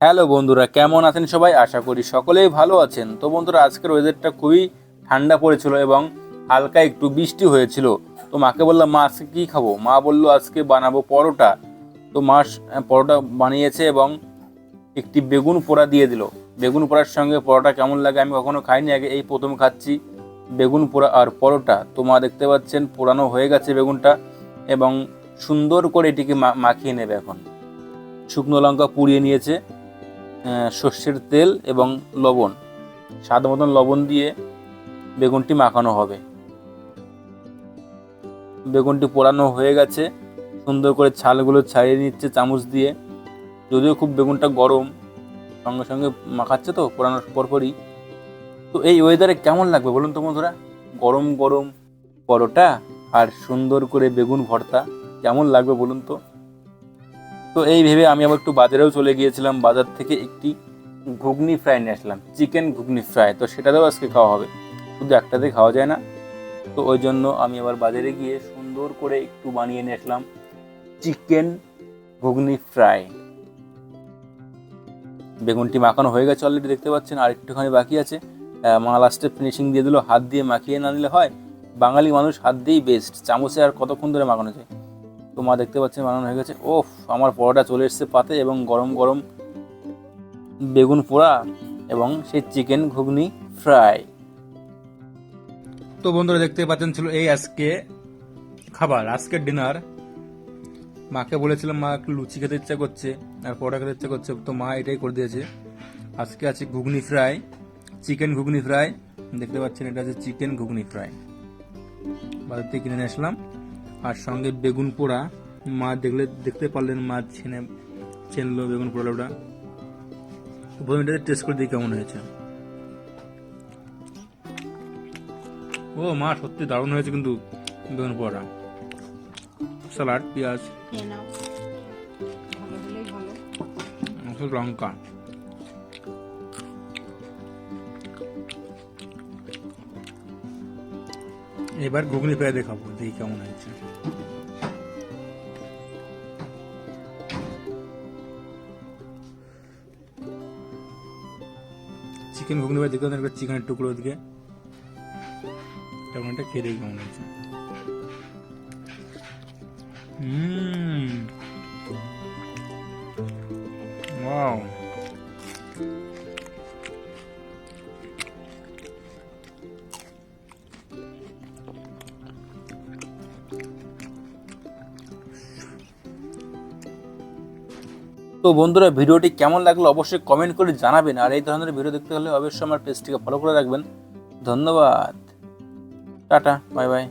Hello বন্ধুরা, কেমন আছেন সবাই? আশা করি সকলেই ভালো আছেন। তো বন্ধুরা, আজকের ওয়েদারটা খুবই ঠান্ডা পড়েছিল এবং হালকা একটু বৃষ্টি হয়েছিল। তো মাকে বললাম, মা, আজকে কী খাব? মা বলল, আজকে বানাবো পরোটা। তো মা পরোটা বানিয়েছে এবং একটি বেগুন পোড়া দিয়ে দিল। বেগুন পোড়ার সঙ্গে পরোটা কেমন লাগে আমি কখনো খাইনি, আগে এই প্রথম খাচ্ছি বেগুন পোড়া আর পরোটা। তো মা দেখতে পাচ্ছেন, পোড়ানো হয়ে গেছে বেগুনটা এবং সুন্দর করে এটিকে মাখিয়ে নেবে এখন। শুকনো লঙ্কা পুড়িয়ে নিয়েছে। সর্ষের তেল এবং লবণ। স্বাদ মতন লবণ দিয়ে বেগুনটি মাখানো হবে। বেগুনটি পোড়ানো হয়ে গেছে। সুন্দর করে ছালগুলো ছাড়িয়ে নিচ্ছে চামচ দিয়ে। যদিও খুব বেগুনটা গরম, সঙ্গে সঙ্গে মাখাচ্ছে তো পোড়ানোর পরপরই। তো এই ওয়েদারে কেমন লাগবে বলুন তো বন্ধুরা? গরম গরম পরোটা আর সুন্দর করে বেগুন ভর্তা, কেমন লাগবে বলুন তো? তো এই ভেবে আমি আবার একটু বাজারেও চলে গিয়েছিলাম। বাজার থেকে একটি ঘুগনি ফ্রাই নিয়ে আসলাম। চিকেন ঘুগনি ফ্রাই। তো সেটাতেও আজকে খাওয়া হবে। শুধু একটাতে খাওয়া যায় না। তো ওই জন্য আমি আবার বাজারে গিয়ে সুন্দর করে একটু বানিয়ে নিয়ে আসলাম চিকেন ঘুগনি ফ্রাই। বেগুনটি মাখানো হয়ে গেছে অলরেডি দেখতে পাচ্ছেন। আর একটুখানি বাকি আছে। মা লাস্টে ফিনিশিং দিয়ে দিল। হাত দিয়ে মাখিয়ে না নিলে হয়। বাঙালি মানুষ হাত দিয়েই বেস্ট চামচে আর কতক্ষণ ধরে মাখানো যায়? তো মা দেখতে পাচ্ছেন বানানো হয়ে গেছে। ওফ, আমার পরোটা চলে এসেছে পাতে এবং গরম গরম বেগুন পোড়া এবং সেই চিকেন ঘুগনি ফ্রাই। তো বন্ধুরা দেখতে পাচ্ছেন ছিল এই আজকে খাবার, আজকের ডিনার। মাকে বলেছিলাম, মা একটু লুচি খেতে ইচ্ছা করছে আর পরোটা খেতে ইচ্ছা করছে, তো মা এটাই করে দিয়েছে। আজকে আছে ঘুগনি ফ্রাই, চিকেন ঘুগনি ফ্রাই। দেখতে পাচ্ছেন, এটা আছে চিকেন ঘুগনি ফ্রাই। বাজার থেকে কিনে নিয়ে আসলাম। আর সঙ্গে বেগুন পোড়া। মা দেখলে দেখতে পারলেন মা ছেনে চেনলো বেগুন পোড়া ওটা প্রথমে এটাতে টেস্ট করে দিই কেমন হয়েছে। ও মা সত্যি দারুণ হয়েছে কিন্তু বেগুন পোড়া স্যালাড পেঁয়াজ। লঙ্কা। এবার ঘুগনি ফ্রাই দেখাবো, দেখি কেমন হয়েছে। চিকেন ঘুগনি ফ্রাই দেখতে হবে চিকেনের টুকরো ওদিকে। টমেটো একটা খেয়ে দেখি কেমন হয়েছে। হুম। তো বন্ধুরা, ভিডিওটি কেমন লাগল অবশ্যই কমেন্ট করে জানাবেন। আর এই ধরনের ভিডিও দেখতে হলে অবশ্যই আমার পেজটিকে ফলো করে রাখবেন। ধন্যবাদ। Tata bye bye